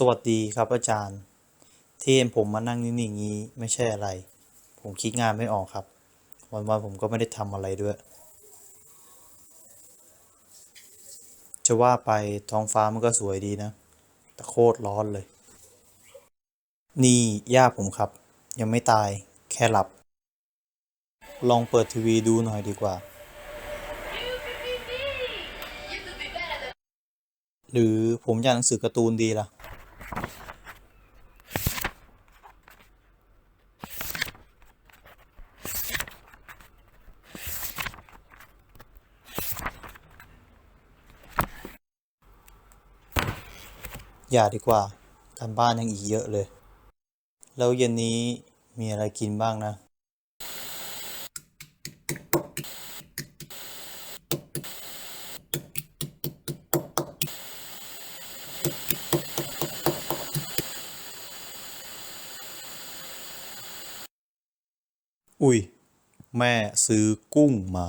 สวัสดีครับอาจารย์ที่เห็นผมมานั่งนิ่งๆอย่างนี้ไม่ใช่อะไร ผมคิดงานไม่ออกครับ วันๆผมก็ไม่ได้ทำอะไรด้วย จะว่าไปท้องฟ้ามันก็สวยดีนะ แต่โคตรร้อนเลย นี่ย่าผมครับ ยังไม่ตายแค่หลับ ลองเปิดทีวีดูหน่อยดีกว่า หรือผมอยากหนังสือการ์ตูนดีล่ะ อย่าดีกว่าการบ้านยังอีกเยอะเลย แล้วเย็นนี้มีอะไรกินบ้างนะ อุ้ย แม่ซื้อกุ้งมา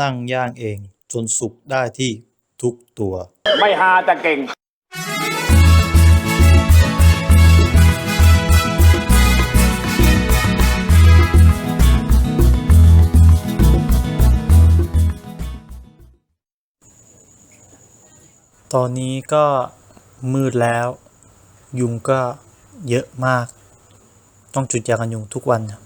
นั่งย่างเอง จนสุกได้ที่ทุกตัว ไม่ฮาแต่เก่ง ตอนนี้ก็มืดแล้ว ยุงก็เยอะมาก ต้องจุดยากันยุงทุกวันครับ